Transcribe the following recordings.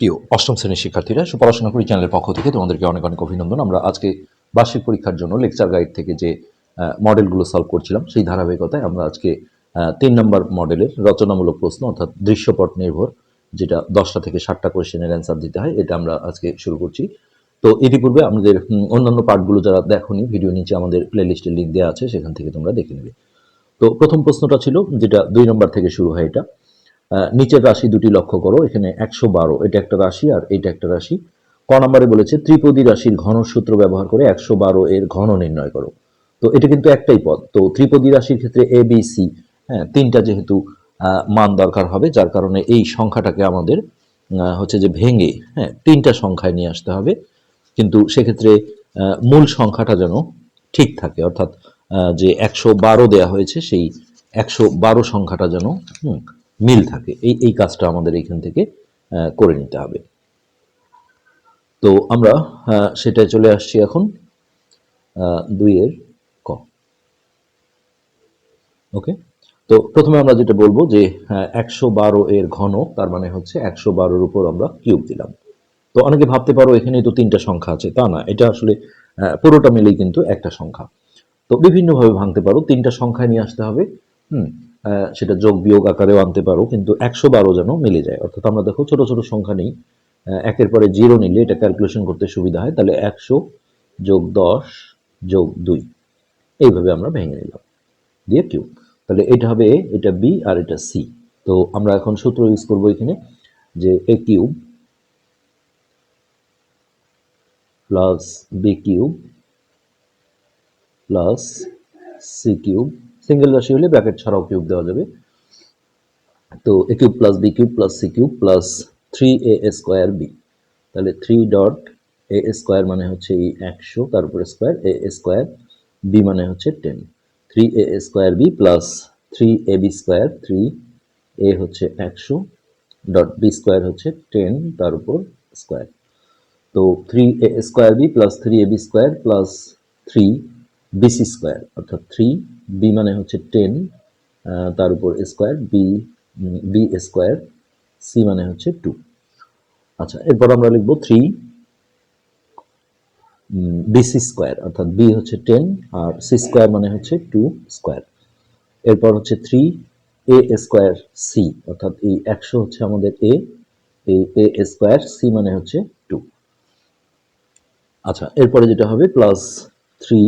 প্রিয় অষ্টম শ্রেণির শিক্ষার্থীরা, সুপড়াশোনা করি চ্যানেলের পক্ষ থেকে তোমাদেরকে অনেক অনেক অভিনন্দন। আমরা আজকে বার্ষিক পরীক্ষার জন্য লেকচার গাইড থেকে যে মডেলগুলো সলভ করছিলাম, সেই ধারাবাহিকতায় আমরা আজকে তিন নম্বর মডেলের রচনামূলক প্রশ্ন অর্থাৎ দৃশ্যপট নির্ভর, যেটা দশটা থেকে ষাটটা কোয়েশ্চেনের অ্যান্সার দিতে হয়, এটা আমরা আজকে শুরু করছি। তো ইতিপূর্বে আমাদের অন্যান্য পার্টগুলো যারা দেখোনি, ভিডিও নিচে আমাদের প্লেলিস্টের লিঙ্ক দেওয়া আছে, সেখান থেকে তোমরা দেখে নেবে। তো প্রথম প্রশ্নটা ছিল, যেটা দুই নম্বর থেকে শুরু হয় এটা নিচের রাশি দুটি লক্ষ্য করো এখানে একশো বারো এটা একটা রাশি আর এটা একটা রাশি। ক নম্বরে বলেছে ত্রিপদী রাশির ঘন সূত্র ব্যবহার করে একশো বারো এর ঘন নির্ণয় করো। তো এটা কিন্তু একটাই পদ। তো ত্রিপদী রাশির ক্ষেত্রে এ বি সি হ্যাঁ তিনটা যেহেতু মান দরকার হবে যার কারণে এই সংখ্যাটাকে আমাদের হচ্ছে যে ভেঙে হ্যাঁ তিনটা সংখ্যায় নিয়ে আসতে হবে। কিন্তু সেক্ষেত্রে মূল সংখ্যাটা যেন ঠিক থাকে অর্থাৎ যে একশো বারো দেওয়া হয়েছে সেই একশো বারো সংখ্যাটা যেন হুম, মিল থাকে। এই এই কাজটা আমাদের এইখান থেকে করে নিতে হবে। তো আমরা সেটায় চলে আসছি এখন দুইয়ের ক। ওকে? তো প্রথমে আমরা যেটা বলব যে একশো বারো এর ঘন, তার মানে হচ্ছে একশো বারোর উপর আমরা কিউব দিলাম। তো অনেকে ভাবতে পারো এখানে তো তিনটা সংখ্যা আছে, তা না। এটা আসলে পুরোটা মিলেই কিন্তু একটা সংখ্যা। তো বিভিন্নভাবে ভাঙতে পারো, তিনটা সংখ্যায় নিয়ে আসতে হবে। হুম? সেটা যোগ বিয়োগ আকারেও আনতে পারো, কিন্তু একশো বারো যেন মিলে যায়। অর্থাৎ আমরা দেখো ছোট ছোট সংখ্যা নেই একের পরে জিরো নিলে এটা ক্যালকুলেশন করতে সুবিধা হয়, তাহলে একশো যোগ দশ যোগ দুই। এইভাবে আমরা ভেঙে নিলাম। দিয়ে কিউব তাহলে এটা হবে এটা বি আর এটা সি। তো আমরা এখন সূত্র ইউজ করব এখানে, যে A cube plus B cube plus C cube single রাশি হলে ব্র্যাকেট ছাড়াও কিউব দেওয়া যাবে। তো A cube plus B cube plus C cube plus three A square B তাহলে থ্রি ডট এ স্কোয়ার মানে হচ্ছে এই একশো, তারপরে স্কোয়ার এ স্কোয়ার বি মানে হচ্ছে ten three A square B plus three A B square three A হচ্ছে একশো ডট বি স্কোয়ার হচ্ছে টেন তার উপর স্কোয়ার তো three A square B plus three A B square plus three BC square অর্থাৎ three B মানে হচ্ছে ten তার উপর square B B square C মানে হচ্ছে টু আচ্ছা এরপর আমরা লিখব থ্রি বিসি স্কোয়ার অর্থাৎ বি হচ্ছে টেন আর সি স্কোয়ার মানে হচ্ছে টু স্কোয়ার এরপর হচ্ছে থ্রি এ স্কোয়ার সি অর্থাৎ এই একশো হচ্ছে আমাদের এ এই এ স্কোয়ার সি মানে হচ্ছে টু আচ্ছা এরপরে যেটা হবে প্লাস থ্রি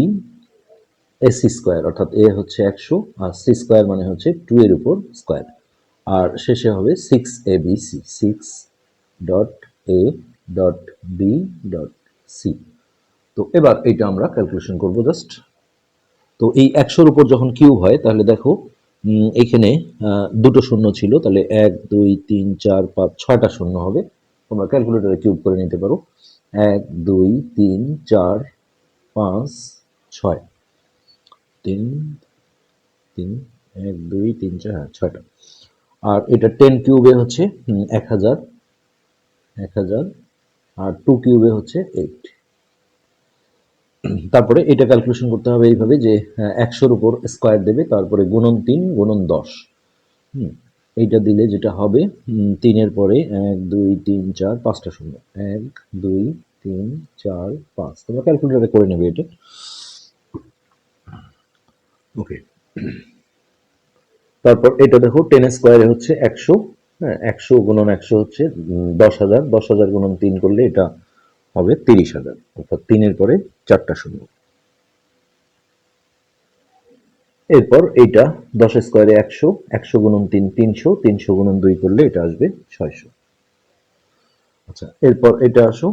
এসি স্কোয়ার অর্থাৎ এ হচ্ছে একশো আর সি স্কোয়ার মানে হচ্ছে টু এর উপর স্কোয়ার আর শেষে হবে six A B C six dot A dot B dot C তো এবার এইটা আমরা ক্যালকুলেশন করব জাস্ট তো এই একশোর উপর যখন কিউব হয় তাহলে দেখো আহ, দুটো শূন্য ছিল তাহলে এক দুই তিন চার পাঁচ ছয়টা শূন্য হবে। তোমরা ক্যালকুলেটরে কিউব করে নিতে পারো। এক দুই তিন চার পাঁচ ছয়। তিন তিন, এক, দুই, তিন, চার হ্যাঁ ছয়টা। আর এটা টেন কিউবে হচ্ছে এক হাজার এক হাজার, আর টু কিউবে হচ্ছে এইট তারপরে এটা ক্যালকুলেশন করতে হবে এইভাবে যে একশোর উপর স্কোয়ার দেবে, তারপরে গুণন তিন, গুণন দশ। হুম, এইটা দিলে যেটা হবে তিনের পরে এক, দুই, তিন, চার, পাঁচটা শূন্য। এক, দুই, তিন, চার, পাঁচ। তোমরা ক্যালকুলেটারে করে নেবে এটা। ওকে তারপর এটা দেখো টেন স্কোয়ারে হচ্ছে একশো হ্যাঁ একশো গুণন একশো হচ্ছে দশ হাজার। দশ হাজার গুণন তিন করলে এটা হবে তিরিশ হাজার। অর্থাৎ তিনের পরে চারটা শূন্য। এরপর এইটা দশ স্কোয়ারে একশো একশো গুণন তিন তিনশো তিনশো গুণন দুই করলে এটা আসবে ছয়শো। আচ্ছা এরপর এটা আসো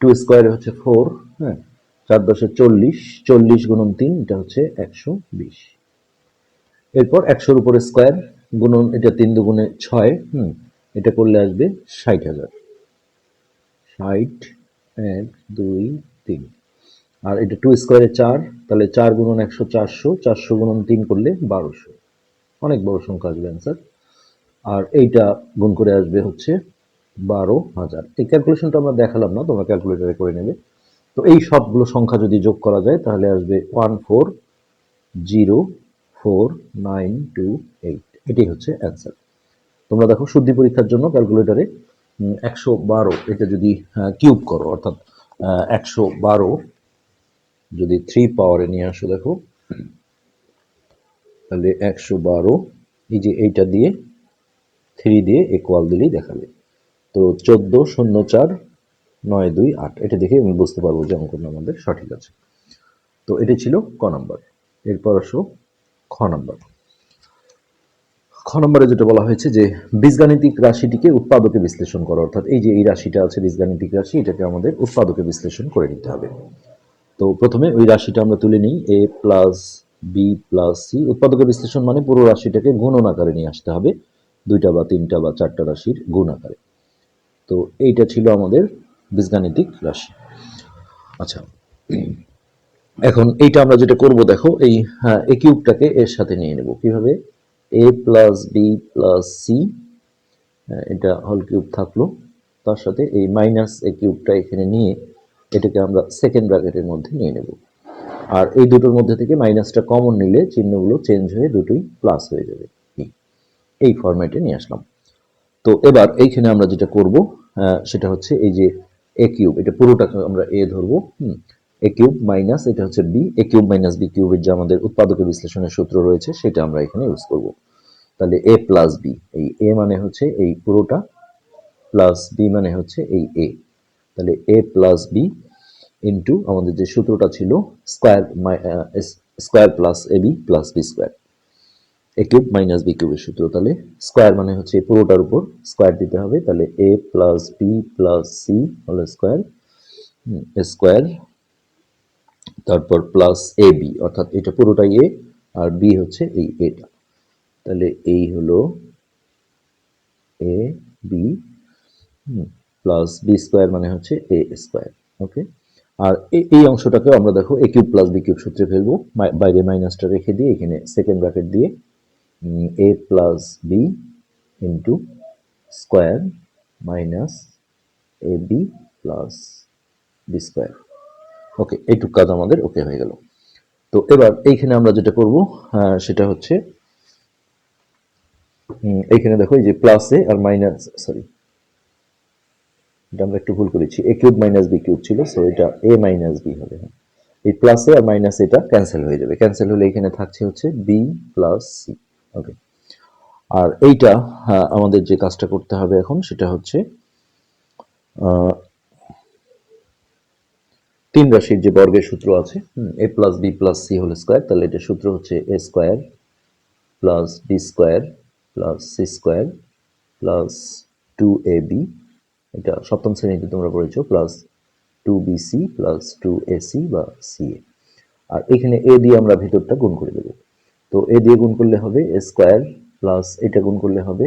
টু স্কোয়ারে হচ্ছে ফোর হ্যাঁ চার দশে চল্লিশ চল্লিশ গুণন তিন, এটা হচ্ছে একশো বিশ। এরপর একশোর উপরে স্কোয়ার গুণন, এটা তিন দুগুণে ছয়, হুম, এটা করলে আসবে ষাট হাজার। ষাট, এক, দুই, তিন। আর এটা টু স্কোয়ারে চার, তাহলে চার গুণন একশো চারশো চারশো গুণন তিন করলে বারোশো। অনেক বড় সংখ্যা আসবে অ্যান্সার আর এইটা গুণ করে আসবে হচ্ছে বারো হাজার। এই ক্যালকুলেশনটা আমরা দেখালাম না, তোমরা ক্যালকুলেটারে করে নেবে। তো এই সবগুলো সংখ্যা যদি যোগ করা যায়, তাহলে আসবে one four zero four nine two eight এটাই হচ্ছে অ্যান্সার তোমরা দেখো শুদ্ধি পরীক্ষার জন্য ক্যালকুলেটারে একশো বারো এটা যদি কিউব করো, অর্থাৎ একশো বারো যদি থ্রি পাওয়ারে নিয়ে আসো দেখো, তাহলে একশো বারো, এই যে এইটা দিয়ে থ্রি দিয়ে ইকুয়াল দিলেই দেখাবে। তো চোদ্দ শূন্য চার নয়, দুই, আট। এটা দেখে আমি বুঝতে পারব যে অঙ্কটা আমাদের সঠিক আছে। তো এটি ছিল ক নম্বর। এরপর আসো খ নম্বর। খ নম্বরে যেটা বলা হয়েছে যে বীজগাণিতিক রাশিটিকে উৎপাদকে বিশ্লেষণ করো। অর্থাৎ এই যে এই রাশিটা আছে, বীজগাণিতিক রাশি, এটাকে আমাদের উৎপাদকে বিশ্লেষণ করে নিতে হবে। তো প্রথমে ওই রাশিটা আমরা তুলে নিই A plus B plus C উৎপাদকের বিশ্লেষণ মানে পুরো রাশিটাকে গুণন আকারে নিয়ে আসতে হবে। দুইটা বা তিনটা বা চারটা রাশির গুণ আকারে। তো এইটা ছিল আমাদের বীজগাণিতিক রাশি। আচ্ছা এখন এইটা আমরা যেটা করব, দেখো, এই হ্যাঁ এ কিউবটাকে এর সাথে নিয়ে নেব। কীভাবে? A plus B plus C এটা হল কিউব থাকল। তার সাথে এই মাইনাস এ কিউবটা এখানে নিয়ে এটাকে আমরা সেকেন্ড ব্র্যাকেটের মধ্যে নিয়ে নেব। আর এই দুটোর মধ্যে থেকে মাইনাসটা কমন নিলে চিহ্নগুলো চেঞ্জ হয়ে দুটোই প্লাস হয়ে যাবে। এই ফরম্যাটে নিয়ে আসলাম। তো এবার এইখানে আমরা যেটা করব সেটা হচ্ছে এই যে এ কিউব এটা পুরোটাকে আমরা এ ধরবো, হুম এ কিউব মাইনাস এটা হচ্ছে B A cube minus B কিউবের যে আমাদের উৎপাদকের বিশ্লেষণের সূত্র রয়েছে, সেটা আমরা এখানে ইউজ করব। তাহলে এ প্লাস বি এই এ মানে হচ্ছে এই পুরোটা প্লাস বি মানে হচ্ছে এই এ তাহলে এ প্লাস বি ইন্টু আমাদের যে সূত্রটা ছিল square square plus A B plus B square A cube minus B কিউবের সূত্র, তাহলে স্কোয়ার মানে হচ্ছে এই পুরোটার উপর স্কোয়ার দিতে হবে, তাহলে a plus b plus c হলো স্কোয়ার স্কোয়ার তারপর প্লাস এ বি অর্থাৎ এটা পুরোটাই এ আর বি হচ্ছে এই এটা তাহলে এই হলো a b plus b square মানে হচ্ছে এ স্কোয়ার ওকে আর এই অংশটাকেও আমরা দেখো a cube plus b cube সূত্রে ফেলব বাইরে মাইনাসটা রেখে দিয়ে, এখানে সেকেন্ড ব্র্যাকেট দিয়ে a plus b into square minus a b plus b square okay এইটুক কাজ আমাদের ওকে হয়ে গেল। তো এবার এইখানে আমরা যেটা করব সেটা হচ্ছে এইখানে দেখো এই যে প্লাস এ আর মাইনাস সরি এটা আমরা একটু ভুল করেছি। A cube minus b cube ছিল সো এটা এ মাইনাস বি হবে এই প্লাস এ আর মাইনাস এটা ক্যান্সেল হয়ে যাবে। ক্যান্সেল হলে এখানে থাকছে হচ্ছে বি প্লাস সি ওকে আর এইটা আমাদের যে কাজটা করতে হবে এখন, সেটা হচ্ছে তিন রাশির যে বর্গের সূত্র আছে a plus b plus c whole square তাহলে এটা সূত্র হচ্ছে a square plus b square plus c square plus two a b এটা সপ্তম শ্রেণীতে তোমরা পড়েছো plus two b c plus two a c বা সি এ আর এখানে এ দিয়ে আমরা ভিতরটা গুণ করে দেবো। তো এ দিয়ে গুণ করলে হবে এ স্কোয়ার প্লাস এটা গুণ করলে হবে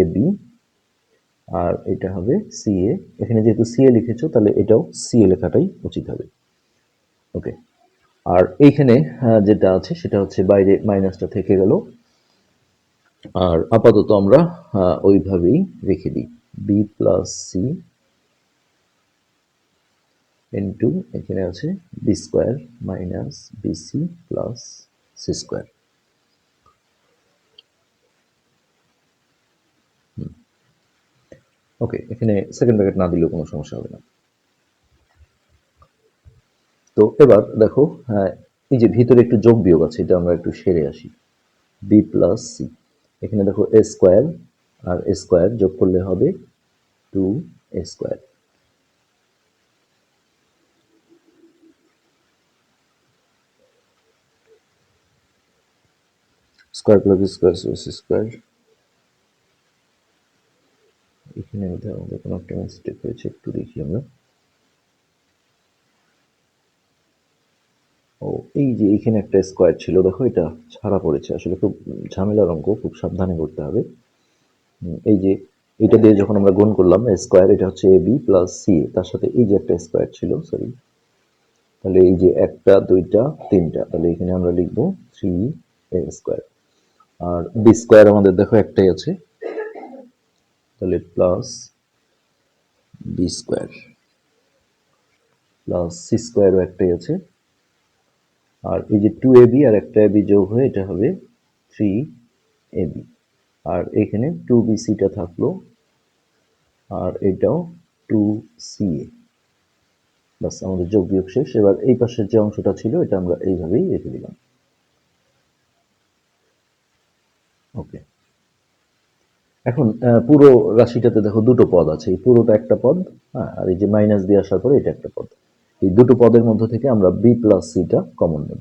এ বি আর এটা হবে সি এ এখানে যেহেতু সি এ লিখেছো, তাহলে এটাও সি এ লেখাটাই উচিত হবে। ওকে আর এইখানে যেটা আছে, সেটা হচ্ছে বাইরে মাইনাসটা থেকে গেল। আর আপাতত আমরা ওইভাবেই রেখে দিই। বি প্লাস সি ইন্টু এখানে আছে b square minus bc plus c square. Okay, এখানে সেকেন্ড ব্র্যাকেট না দিলেও কোনো সমস্যা হবে না। তো এবার দেখো হ্যাঁ এই যে ভিতরে একটু যোগ বিয়োগ আছে, এটা আমরা একটু সেরে আসি। বি প্লাস সি এখানে দেখো এ স্কোয়ার আর এ স্কোয়ার যোগ করলে হবে two a square square plus square square এখানে মধ্যে আমাদের কোনো একটা মিস্টেক হয়েছে একটু দেখি আমরা। ও, এই যে এখানে একটা স্কোয়ার ছিল, দেখো এটা ছাড়া পড়েছে। আসলে খুব ঝামেলার অঙ্ক, খুব সাবধানে করতে হবে। এই যে এটা দিয়ে যখন আমরা গুণ করলাম স্কোয়ার এটা হচ্ছে এ বি প্লাস সি তার সাথে এই যে একটা স্কোয়ার ছিল সরি তাহলে এই যে একটা, দুইটা, তিনটা, তাহলে এখানে আমরা লিখব থ্রি এ স্কোয়ার আর বি স্কোয়ার আমাদের দেখো একটাই আছে। তাহলে plus b square plus c স্কোয়ারও একটাই আছে। আর এই যে টু এবি আর একটা এবি যোগ হয়ে এটা হবে থ্রি এবি আর এখানে টু বি সিটা থাকল, আর এটাও টু সি এ বাস আমাদের যোগ বিয়োগ শেষ। এবার এই পাশের যে অংশটা ছিল, এটা আমরা এইভাবেই রেখে দিলাম। ওকে এখন পুরো রাশিটাতে দেখো দুটো পদ আছে। এই পুরোটা একটা পদ হ্যাঁ আর এই যে মাইনাস দিয়ে আসার পরে এটা একটা পদ। এই দুটো পদের মধ্যে থেকে আমরা বি প্লাস সিটা কমন নেব।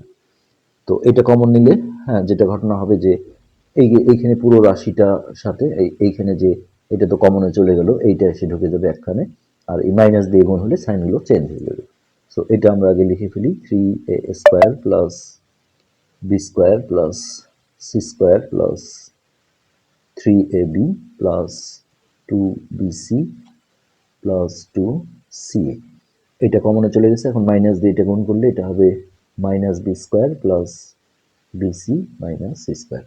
তো এটা কমন নিলে হ্যাঁ যেটা ঘটনা হবে যে এই এইখানে পুরো রাশিটা সাথে, এই এইখানে যে এটা তো কমনে চলে গেল, এইটা এসে ঢুকে যাবে একখানে, আর এই মাইনাস দিয়ে গুণ হলে সাইনগুলো চেঞ্জ হয়ে যাবে। সো এটা আমরা আগে লিখে ফেলি three a square plus b square plus c square plus three a b plus two b c plus two c এটা কমনে চলে গেছে, এখন মাইনাস দিয়ে এটা গুণ করলে এটা হবে minus b square plus bc minus c square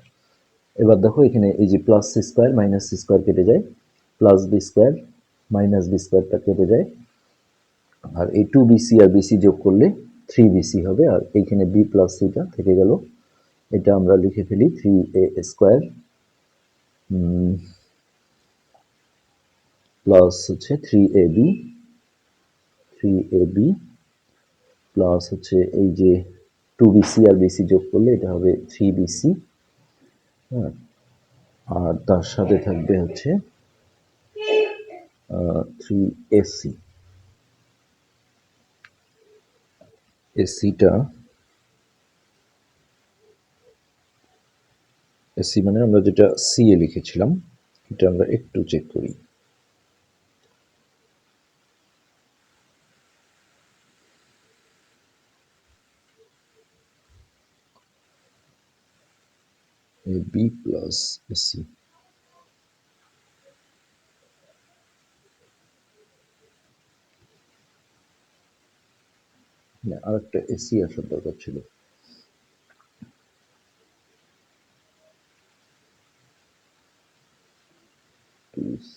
এবার দেখো এখানে এই যে plus c square minus c square কেটে যায় plus b square minus b স্কোয়ারটা কেটে যায়, আর এই টু বিসি আর বিসি যোগ করলে থ্রি বিসি হবে, আর এইখানে বি প্লাস সিটা থেকে গেল এটা আমরা লিখে ফেলি থ্রি এ স্কোয়ার প্লাস হচ্ছে three a b three a b plus হচ্ছে এই যে টু বিসি আর বিসি যোগ করলে এটা হবে থ্রি বিসি হ্যাঁ আর তার সাথে থাকবে হচ্ছে থ্রি এসি এসিটা এসি মানে আমরা যেটা সি এ লিখেছিলাম, এটা আমরা একটু চেক করি। বি প্লাস না, আরেকটা এসি আসার দরকার ছিল।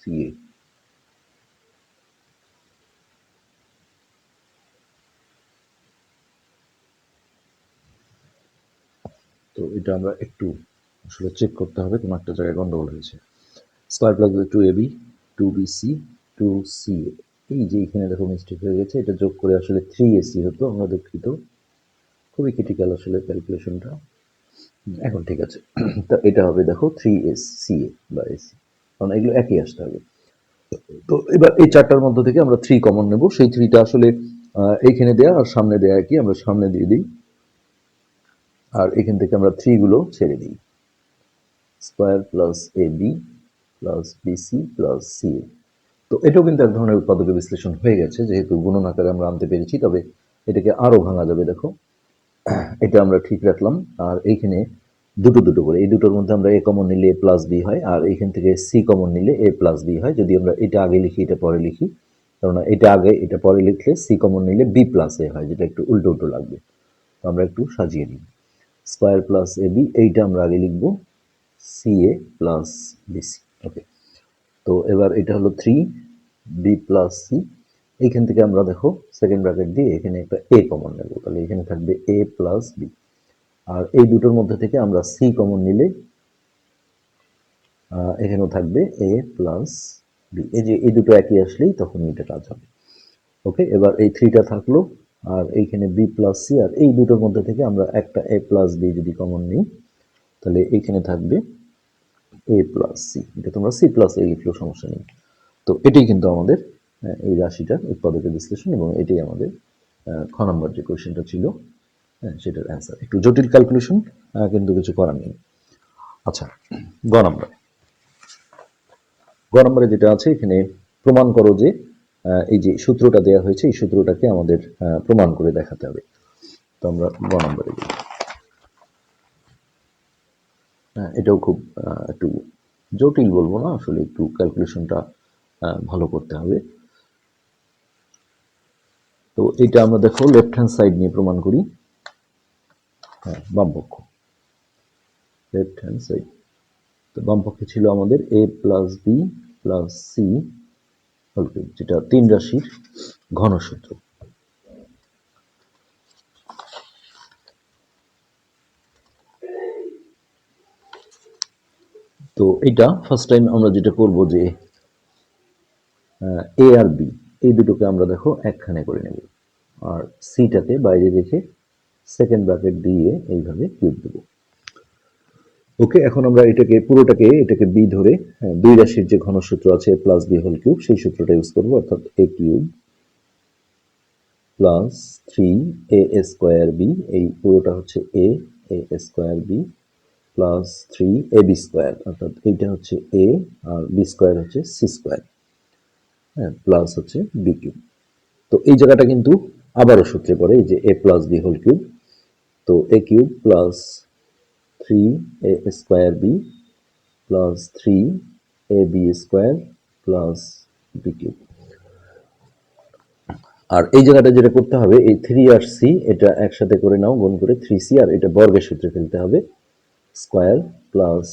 টু সি এ তো এটা আমরা একটু আসলে চেক করতে হবে, কোনো একটা জায়গায় গন্ডগোল হয়েছে। Square plus two a b two b c two c এই যে এখানে দেখো মিস্টেক হয়ে গেছে, এটা যোগ করে আসলে থ্রি এসি হতো, আমরা দুঃখিত। খুবই ক্রিটিক্যাল আসলে ক্যালকুলেশনটা এখন ঠিক আছে। তা এটা হবে দেখো থ্রি এস সি এ বা এসি কারণ এগুলো একই আসতে হবে। তো এবার এই চারটার মধ্যে থেকে আমরা থ্রি কমন নেব। সেই থ্রিটা আসলে এইখানে দেয়া আর সামনে দেয়া একই, আমরা সামনে দিয়ে দিই। আর এখান থেকে আমরা থ্রি গুলো ছেড়ে দিই। Square plus a b plus bc plus c a তো এটাও কিন্তু এক ধরনের উৎপাদকের বিশ্লেষণ হয়ে গেছে, যেহেতু গুণন আকারে আমরা আনতে পেরেছি, তবে এটাকে আরও ভাঙা যাবে, দেখো। এটা আমরা ঠিক রাখলাম। আর এইখানে দুটো দুটো করে। এই দুটোর মধ্যে আমরা এ কমন নিলে এ প্লাস বি হয়, আর এইখান থেকে সি কমন নিলে এ প্লাস বি হয়। যদি আমরা এটা আগে লিখি, এটা পরে লিখি কেননা এটা আগে, এটা পরে লিখলে সি কমন নিলে বি প্লাস এ হয়, যেটা একটু উল্টো উল্টো লাগবে। তো আমরা একটু সাজিয়ে নিই। স্কোয়ার প্লাস এ বি এইটা আমরা আগে লিখব। C a plus bc okay তো এবার এটা হলো থ্রি বি প্লাস সি এইখান থেকে আমরা দেখো সেকেন্ড ব্র্যাকেট দিয়ে এখানে একটা এ কমন নেব। তাহলে এখানে থাকবে এ প্লাস বি আর এই দুটোর মধ্যে থেকে আমরা সি কমন নিলে এখানেও থাকবে এ প্লাস বি এই যে এই দুটো একই আসলেই তখন এটা কাজ হবে। ওকে এবার এই থ্রিটা থাকল, আর এইখানে বি প্লাস সি আর এই দুটোর মধ্যে থেকে আমরা একটা এ প্লাস বি যদি কমন নিই, তাহলে এইখানে থাকবে এ প্লাস সি এটা তোমরা সি প্লাস এ লিখলেও সমস্যা নেই। তো এটাই কিন্তু আমাদের এই রাশিটার উৎপাদকের বিশ্লেষণ এবং এটাই আমাদের খ নম্বর যে কোয়েশ্চেনটা ছিল। হ্যাঁ সেটার অ্যান্সার একটু জটিল ক্যালকুলেশন কিন্তু কিছু করার নেই। আচ্ছা গ নম্বর। গ নম্বরে যেটা আছে, এখানে প্রমাণ করো যে এই যে সূত্রটা দেওয়া হয়েছে, এই সূত্রটাকে আমাদের প্রমাণ করে দেখাতে হবে। তো আমরা গ নম্বরে হ্যাঁ এটাও খুব একটু জটিল বলব না, আসলে একটু ক্যালকুলেশনটা ভালো করতে হবে। তো এটা আমরা দেখো লেফট হ্যান্ড সাইড নিয়ে প্রমাণ করি। হ্যাঁ বাম পক্ষ লেফট হ্যান্ড সাইড তো বাম পক্ষে ছিল আমাদের a plus b plus c যেটা তিন রাশির ঘনসূত্র। তো এটা ফার্স্ট টাইম আমরা যেটা করব যে এ আর বি এই দুটোকে আমরা দেখো একখানে করে নেব। আর সিটাকে বাইরে রেখে সেকেন্ড ব্র্যাকেট দিয়ে এইভাবে কিউব দেবো। ওকে এখন আমরা এটাকে পুরোটাকে এটাকে বি ধরে হ্যাঁ, দুই রাশির যে ঘনসূত্র আছে প্লাস বি হোল কিউব সেই সূত্রটা ইউজ করব অর্থাৎ a cube plus three a square b এই পুরোটা হচ্ছে a a square b plus three a b square অর্থাৎ এইটা হচ্ছে এ আর বি স্কোয়ার হচ্ছে সি স্কোয়ার হ্যাঁ প্লাস হচ্ছে বি কিউব তো এই জায়গাটা কিন্তু আবারও সূত্রে পড়ে এই যে a plus b whole cube তো a cube plus three a square b plus three a b square plus b cube. আর এই জায়গাটা যেটা করতে হবে, এই থ্রি আর সি এটা একসাথে করে নাও, গুণ করে থ্রি সি আর এটা বর্গের সূত্রে ফেলতে হবে। Square plus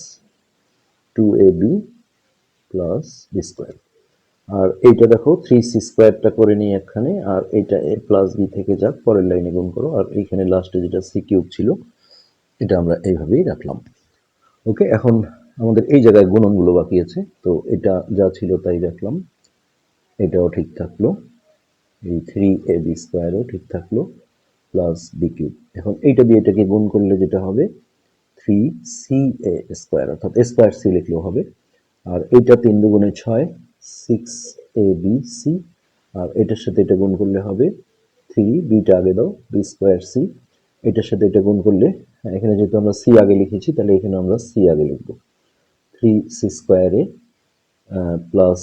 two a b plus b square আর এইটা দেখো থ্রি সি স্কোয়ারটা করে নিই একখানে আর এইটা এ প্লাস বি থেকে যাক, পরের লাইনে গুণ করো। আর এইখানে লাস্টে যেটা সি কিউব ছিল, এটা আমরা এইভাবেই রাখলাম। ওকে এখন আমাদের এই জায়গায় গুণনগুলো বাকি আছে। তো এটা যা ছিল তাই রাখলাম। এটাও ঠিক থাকল। এই থ্রি এ বি স্কোয়ারও ঠিক থাকল প্লাস বি কিউব এখন এইটা দিয়ে এটাকে গুণ করলে যেটা হবে? থ্রি সি এ স্কোয়ার অর্থাৎ স্কোয়ার সি লিখলেও হবে। আর এইটা তিন দুগুণে ছয় সিক্স এ বি সি আর এটার সাথে এটা গুণ করলে হবে থ্রি বিটা আগে দাও বি স্কোয়ার সি এটার সাথে এটা গুণ করলে হ্যাঁ, এখানে যেহেতু আমরা সি আগে লিখেছি তাহলে এখানে আমরা সি আগে লিখব। থ্রি সি স্কোয়ারে প্লাস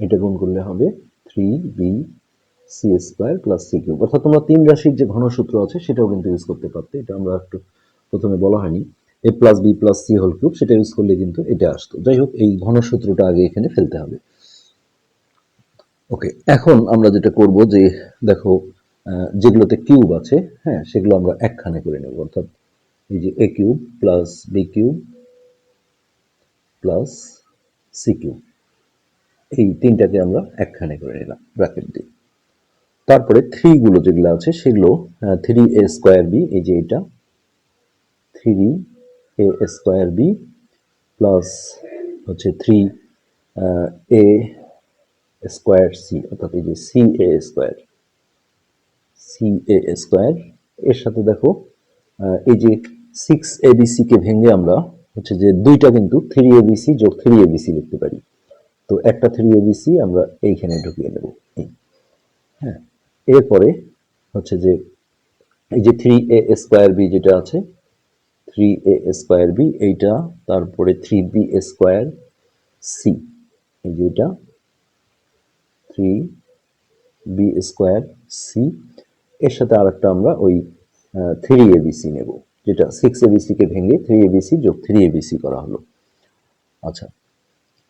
এটা গুণ করলে হবে three b c square plus c cube অর্থাৎ তোমরা তিন রাশির যে ঘনসূত্র আছে সেটাও কিন্তু ইউজ করতে পারতে। এটা আমরা একটু প্রথমে বলা হয়নি। A plus b plus c whole cube সেটা ইউজ করলে কিন্তু এটা আসতো। যাই হোক এই ঘনসূত্রটা আগে এখানে ফেলতে হবে। ওকে এখন আমরা যেটা করব যে, দেখো যেগুলোতে কিউব আছে হ্যাঁ সেগুলো আমরা একখানে করে নেব। অর্থাৎ এই যে a cube plus b cube plus c cube এই তিনটাকে আমরা একখানে করে নিলাম ব্র্যাকেট দিয়ে। তারপরে থ্রি গুলো যেগুলো আছে, সেগুলো থ্রি এ স্কোয়ার বি এই যে এটা three a square b plus হচ্ছে থ্রি এ স্কোয়ার সি অর্থাৎ এই যে c a square c a square এর সাথে দেখো এই যে সিক্স এবিসি কে ভেঙে আমরা হচ্ছে যে দুইটা কিন্তু থ্রি এবিসি যোগ থ্রি এবিসি লিখতে পারি। তো একটা থ্রি এবিসি আমরা এইখানে ঢুকিয়ে নেব হ্যাঁ এরপরে হচ্ছে যে এই যে থ্রি এ স্কোয়ার বি যেটা আছে থ্রি এ স্কোয়ার বি এইটা, তারপরে থ্রি বি স্কোয়ার সি এই যে এটা। থ্রি বি স্কোয়ার সি এর সাথে আরেকটা আমরা ওই থ্রি এবিসি নেব, যেটা সিক্স এবিসিকে ভেঙে থ্রি এবিসি যোগ থ্রি এবিসি করা হলো। আচ্ছা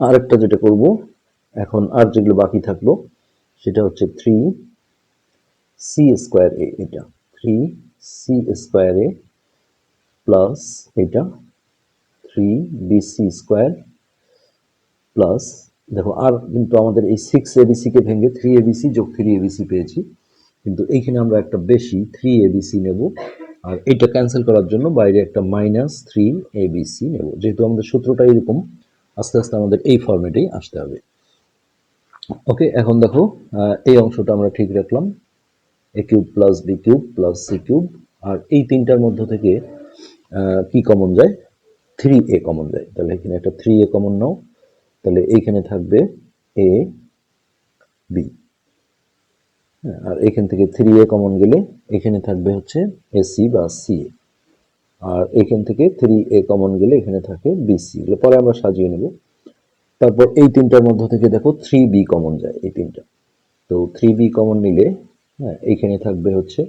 আরেকটা যেটা করব, এখন আর যেগুলো বাকি থাকল, সেটা হচ্ছে থ্রি সি স্কোয়ার এ এটা three c square a plus এটা থ্রি বিসি স্কোয়ার প্লাস দেখো, আর কিন্তু আমাদের এই সিক্স এবিসিকে ভেঙে থ্রি এবিসি যোগ থ্রি এবিসি পেয়েছি। কিন্তু এইখানে আমরা একটা বেশি থ্রি এবিসি নেব, আর এটা ক্যান্সেল করার জন্য বাইরে একটা মাইনাস থ্রি এবিসি নেব। যেহেতু আমাদের সূত্রটা এরকম, আস্তে আস্তে আমাদের এই ফর্মেটেই আসতে হবে। ওকে এখন দেখো এই অংশটা আমরা ঠিক রাখলাম। A cube plus b cube plus c cube আর এই তিনটার মধ্য থেকে কি কমন যায়? থ্রি এ কমন যায়। তাহলে এখানে একটা থ্রি এ কমন নাও। তাহলে এইখানে থাকবে এ বি আর এখান থেকে থ্রি এ কমন গেলে এখানে থাকবে হচ্ছে এসি বা সি এ আর এখান থেকে থ্রি এ কমন গেলে এখানে থাকে বিসি এগুলো পরে আমরা সাজিয়ে নেব। তারপর এই তিনটার মধ্য থেকে দেখো থ্রি বি কমন যায় এই তিনটা। তো থ্রি বি কমন নিলে হ্যাঁ এইখানে থাকবে হচ্ছে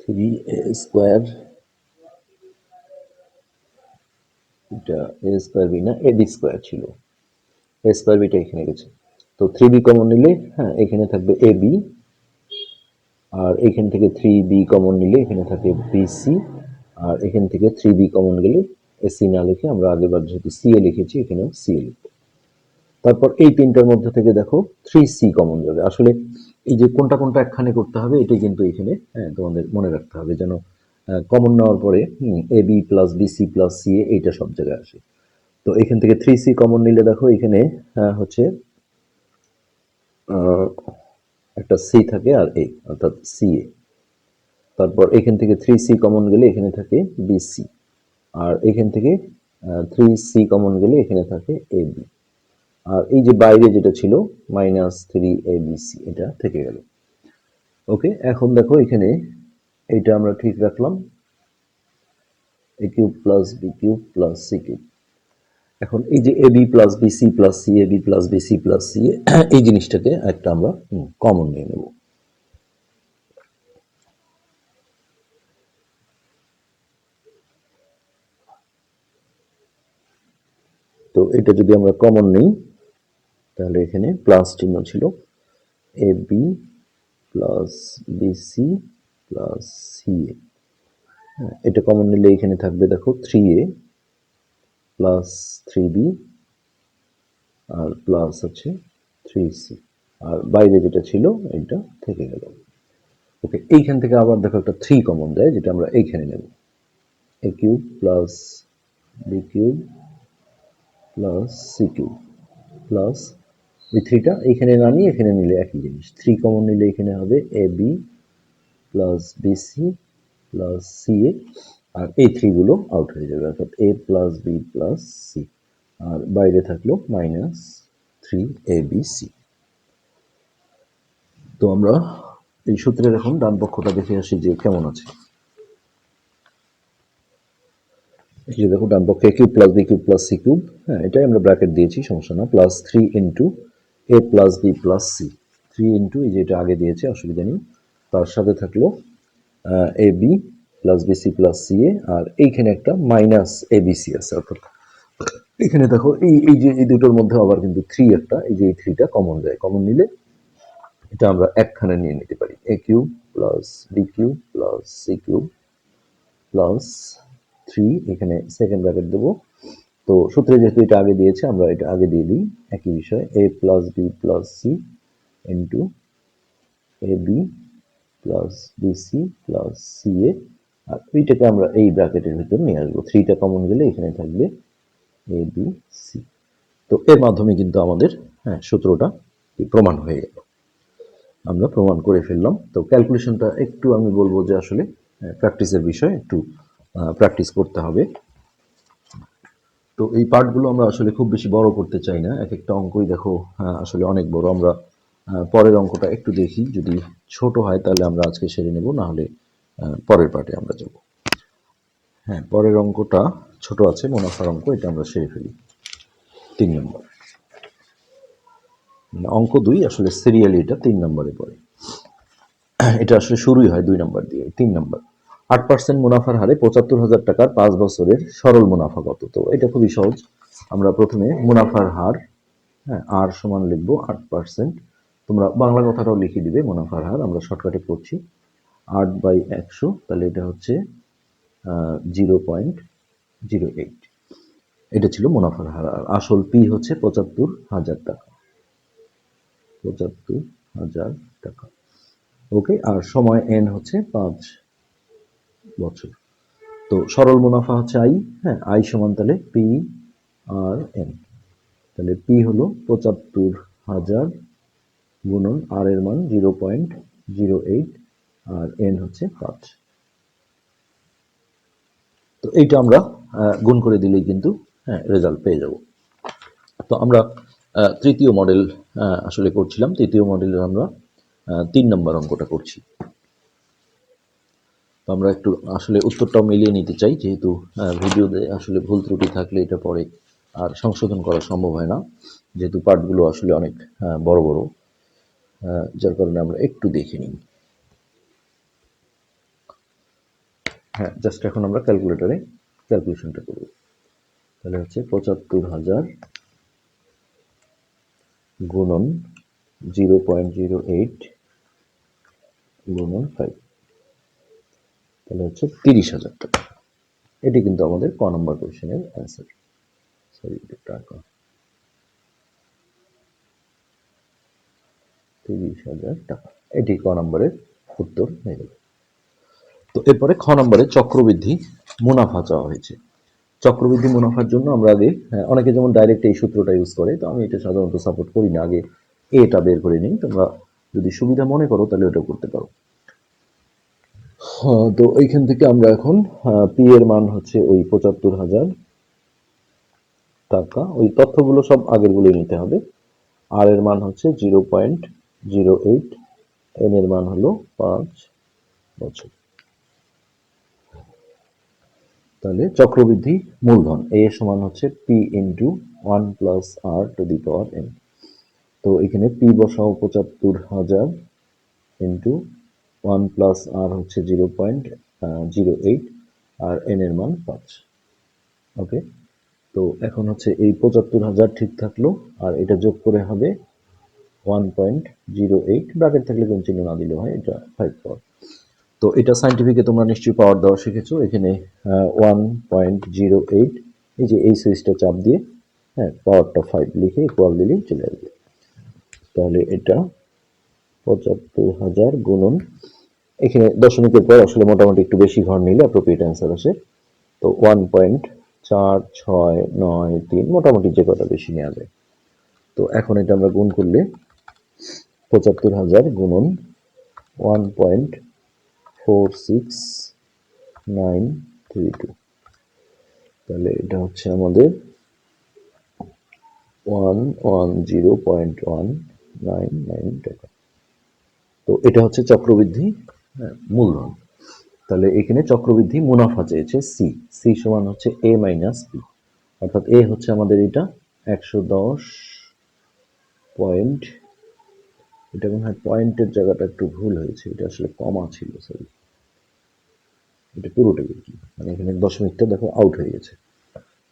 থ্রি এ স্কোয়ার এটা এ স্কোয়ার বি না এ স্কোয়ার ছিল। এ স্কোয়ার বিটা এখানে গেছে। তো থ্রি বি কমন নিলে হ্যাঁ এখানে থাকবে এ বি আর এখান থেকে থ্রি বি কমন নিলে এখানে থাকে বিসি আর এখান থেকে থ্রি বি কমন গেলে এসি না লিখে আমরা আগেবার যেহেতু সি এ লিখেছি, এখানেও সি এ লিখব। তারপর এই তিনটার মধ্যে থেকে দেখো থ্রি সি কমন যাবে। আসলে এই যে কোনটা কোনটা একখানে করতে হবে, এটাই কিন্তু এখানে হ্যাঁ তোমাদের মনে রাখতে হবে যেন কমন নেওয়ার পরে a b plus b c plus c এইটা সব জায়গায় আসে। তো এখান থেকে থ্রি সি কমন নিলে দেখো, এখানে হচ্ছে একটা সি থাকে আর এ অর্থাৎ সি এ তারপর এখান থেকে থ্রি সি কমন গেলে এখানে থাকে বি সি আর এখান থেকে থ্রি সি কমন গেলে এখানে থাকে এ বি আর এই যে বাইরে যেটা ছিল minus three a b c এটা থেকে গেল। ওকে এখন দেখো এখানে এটা আমরা ঠিক রাখলাম। A cube plus b cube plus c cube. এখন এই যে a b plus b c plus c a b plus b c plus c এই জিনিসটাকে একটা আমরা কমন নিয়ে নেব। তো এটা যদি আমরা কমন নিই, তাহলে এখানে প্লাস চিহ্ন ছিল। A b plus b c plus c a এটা কমন নিলে এখানে থাকবে দেখো three a plus three b R plus আছে থ্রি সি আর বাইরে যেটা ছিল এটা থেকে গেল। ওকে এইখান থেকে আবার দেখো একটা থ্রি কমন দেয়, যেটা আমরা এইখানে নেব। A cube plus b cube plus c cube plus ওই থ্রিটা এইখানে না নিয়ে এখানে নিলে একই জিনিস। থ্রি কমন নিলে এখানে হবে a b plus b c plus c a আর এই থ্রিগুলো আউট হয়ে যাবে, অর্থাৎ a plus b plus c আর বাইরে থাকল minus three a b c তো আমরা এই সূত্রের এখন ডান পক্ষটা দেখে আসি যে কেমন আছে। এই যে দেখো, ডান পক্ষে cube plus b cube plus c cube হ্যাঁ এটাই আমরা ব্র্যাকেট দিয়েছি, সমস্যা না plus three into a plus b plus c three into এই যে এটা আগে দিয়েছে, অসুবিধা নেই। তার সাথে থাকল a b plus b c plus c a আর এইখানে একটা মাইনাস এ বি সি আছে, অর্থাৎ এখানে দেখো এই এই যে, এই দুটোর মধ্যে আবার কিন্তু থ্রি একটা, এই যে এই থ্রিটা কমন যায়। কমন নিলে এটা আমরা একখানে নিয়ে নিতে পারি। A cube plus b cube plus c cube plus three এখানে সেকেন্ড ব্র্যাকেট দেবো। তো সূত্রে যেহেতু এটা আগে দিয়েছে, আমরা এটা আগে দিয়ে দিই, একই বিষয়। A plus b plus c into a b plus b c plus c a আর এইটাকে আমরা এই ব্র্যাকেটের ভিতর নিয়ে আসব। থ্রিটা কমন গেলে এখানে থাকবে এ বি সি তো এর মাধ্যমে কিন্তু আমাদের হ্যাঁ সূত্রটা প্রমাণ হয়ে গেল। আমরা প্রমাণ করে ফেললাম। তো ক্যালকুলেশনটা একটু আমি বলব যে আসলে প্র্যাকটিসের বিষয় একটু প্র্যাকটিস করতে হবে। তো এই পার্টগুলো আমরা আসলে খুব বেশি বড় করতে চাই না। এক একটা অঙ্কই দেখো হ্যাঁ, আসলে অনেক বড়। আমরা পরের অঙ্কটা একটু দেখি যদি ছোট হয়, তাহলে আমরা আজকে সেরে নেব না হলে পরের পার্টে আমরা যাব। হ্যাঁ পরের অঙ্কটা ছোট আছে, মুনাফার অঙ্ক, এটা আমরা সেরে ফেলি। তিন নম্বর। মানে অঙ্ক দুই আসলে সিরিয়ালি এটা তিন নম্বরে পড়ে। এটা আসলে শুরুই হয় দুই নম্বর দিয়ে, তিন নম্বর। আট পার্সেন্ট মুনাফার হারে পঁচাত্তর হাজার টাকার পাঁচ বছরের সরল মুনাফা কত? তো এটা খুবই সহজ। আমরা প্রথমে মুনাফার হার হ্যাঁ আর সমান লিখব আট পার্সেন্ট তোমরা বাংলা কথাটাও লিখে দিবে মুনাফার হার আমরা শর্টকাটে করছি আট বাই একশো, তাহলে এটা হচ্ছে জিরো পয়েন্ট জিরো এইট এটা ছিল মুনাফার হার আর আসল পি হচ্ছে পঁচাত্তর হাজার টাকা। পঁচাত্তর হাজার টাকা। ওকে, আর সময় এন হচ্ছে পাঁচ বছর। তো সরল মুনাফা হচ্ছে আই হ্যাঁ আই সমান তাহলে পি আর এন তাহলে পি হলো পঁচাত্তর হাজার গুণন আর এর মান জিরো পয়েন্ট জিরো এইট আর এন হচ্ছে পাঁচ। তো এইটা আমরা গুণ করে দিলেই কিন্তু হ্যাঁ রেজাল্ট পেয়ে যাব। তো আমরা তৃতীয় মডেল আসলে করছিলাম। তৃতীয় মডেলের আমরা তিন নম্বর অঙ্কটা করছি। তো আমরা একটু আসলে উত্তরটাও মিলিয়ে নিতে চাই, যেহেতু ভিডিওতে আসলে ভুল ত্রুটি থাকলে এটা পরে আর সংশোধন করা সম্ভব হয় না। যেহেতু পার্টগুলো আসলে অনেক বড় বড়। যার কারণে আমরা একটু দেখে নিই। হ্যাঁ জাস্ট এখন আমরা ক্যালকুলেটরে ক্যালকুলেশনটা করব। তাহলে হচ্ছে পঁচাত্তর হাজার গুণন জিরো পয়েন্ট জিরো এইট গুণন ফাইভ তাহলে হচ্ছে তিরিশ হাজার টাকা। এটি কিন্তু আমাদের ক নম্বর কোয়েশনের অ্যান্সার সরি টাকা তিরিশ হাজার টাকা। এটি ক নম্বরের উত্তর হয়ে গেল। তো এরপরে খ নম্বরে চক্রবৃদ্ধি মুনাফা চাওয়া হয়েছে। চক্রবৃদ্ধি মুনাফার জন্য আমরা আগে হ্যাঁ, অনেকে যেমন ডাইরেক্ট এই সূত্রটা ইউজ করে তো আমি এটা সাধারণত সাপোর্ট করি না। আগে এটা বের করে নিই। তোমরা যদি সুবিধা মনে করো তাহলে ওটা করতে পারো। হ্যাঁ, তো এইখান থেকে আমরা এখন পি এর মান হচ্ছে ওই পঁচাত্তর হাজার টাকা। ওই তথ্যগুলো সব আগেরগুলোই নিতে হবে। আর এর মান হচ্ছে zero point zero eight n এর মান হলো পাঁচ বছর। তাহলে চক্রবৃদ্ধি মূলধন, এ সমান হচ্ছে p into one plus r to the power n তো এখানে পি বসাও পঁচাত্তর হাজার ইন্টু ওয়ান প্লাস আর হচ্ছে জিরো পয়েন্ট জিরো এইট, আর এন এর মান পাঁচ। ওকে তো এখন হচ্ছে এই পঁচাত্তর হাজার ঠিক থাকল, আর এটা যোগ করে হবে one point zero eight bracket থাকলে কোন চিহ্ন না দিলেও হয়, এটা ফাইভ পাওয়ার তো এটা সাইন্টিফিকে তোমরা নিশ্চয়ই পাওয়ার দেওয়া শিখেছো, এখানে ওয়ান পয়েন্ট জিরো এইট এই যে এই সুইচটা চাপ দিয়ে হ্যাঁ পাওয়ারটা ফাইভ লিখে ইকুয়াল দিলেই চলে আসবে। তাহলে এটা পঁচাত্তর হাজার গুণন, এখানে দশমিকের পর আসলে মোটামুটি একটু বেশি ঘর নিলে অ্যাপ্রোপ্রিয়েট অ্যান্সার আসে। তো ওয়ান পয়েন্ট চার ছয় নয় তিন, মোটামুটি যে কটা বেশি নেওয়া যায়। তো এখন এটা আমরা গুণ করলে পঁচাত্তর হাজার গুণন one point four six nine three two তাহলে এটা হচ্ছে আমাদের one one zero point one nine nine টাকা। তো এটা হচ্ছে চক্রবৃদ্ধি হ্যাঁ, মূলধন। তাহলে এখানে চক্রবৃদ্ধি মুনাফা চেয়েছে সি সি সমান হচ্ছে এ মাইনাস পি অর্থাৎ এ হচ্ছে আমাদের এটা একশো দশ পয়েন্ট এটা মনে হয় পয়েন্টের জায়গাটা একটু ভুল হয়েছে, এটা আসলে কমা ছিল সরি এটা পুরোটা কি? মানে এখানে দশমিকটা দেখো আউট হয়ে গেছে।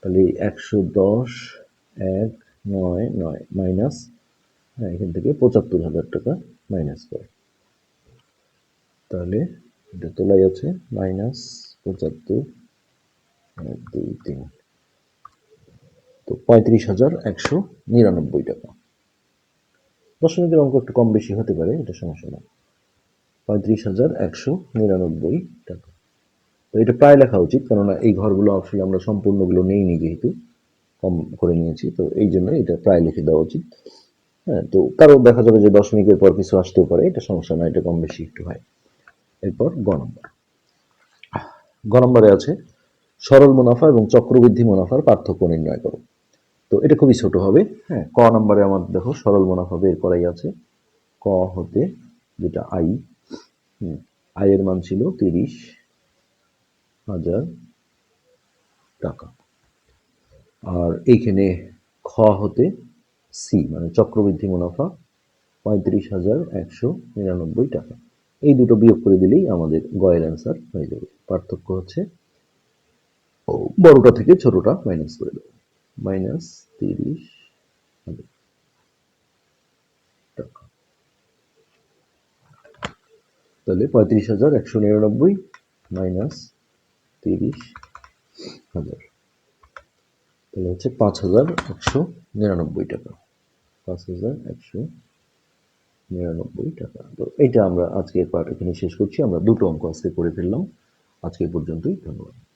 তাহলে একশো দশ, এক, নয় নয় মাইনাস হ্যাঁ এখান থেকে পঁচাত্তর হাজার টাকা মাইনাস করে। তাহলে এটা তোলাই আছে মাইনাস পঁচাত্তর, এক, দুই, তিন। তো পঁয়ত্রিশ হাজার একশো নিরানব্বই টাকা। দশমিকের অঙ্ক একটু কম বেশি হতে পারে, এটা সমস্যা না পঁয়ত্রিশ হাজার একশো নিরানব্বই টাকা। তো এটা প্রায় লেখা উচিত, কেননা এই ঘরগুলো আসলে আমরা সম্পূর্ণগুলো নেইনি যেহেতু, কম করে নিয়েছি, তো এই জন্য এটা প্রায় লিখে দেওয়া উচিত। হ্যাঁ তো কারও দেখা যাবে যে দশমিকের পর কিছু আসতেও পারে, এটা সমস্যা না, এটা কম বেশি একটু হয়। এরপর গ নম্বর। গ নম্বরে আছে, সরল মুনাফা এবং চক্রবৃদ্ধি মুনাফার পার্থক্য নির্ণয় করো। তো এটা খুবই ছোট হবে হ্যাঁ ক নম্বরে আমার দেখো সরল মুনাফা বের করাই আছে। ক হতে যেটা আই আয়ের মান ছিল তিরিশ হাজার টাকা। আর এইখানে খ হতে সি মানে চক্রবৃদ্ধি মুনাফা, পঁয়ত্রিশ হাজার একশো নিরানব্বই টাকা। এই দুটো বিয়োগ করে দিলেই আমাদের গয়ের অ্যান্সার হয়ে যাবে। পার্থক্য হচ্ছে বড়টা থেকে ছোটটা মাইনাস করে দেবো। মাইনাস তিরিশ টাকা। তাহলে পঁয়ত্রিশ হাজার একশো নিরানব্বই মাইনাস তিরিশ হাজার। তাহলে হচ্ছে পাঁচ হাজার একশো নিরানব্বই টাকা। পাঁচ হাজার একশো নিরানব্বই টাকা। তো এটা আমরা আজকের পার্ট এখানে শেষ করছি। আমরা দুটো অঙ্ক আজকে করে ফেললাম। আজকে পর্যন্তই। ধন্যবাদ।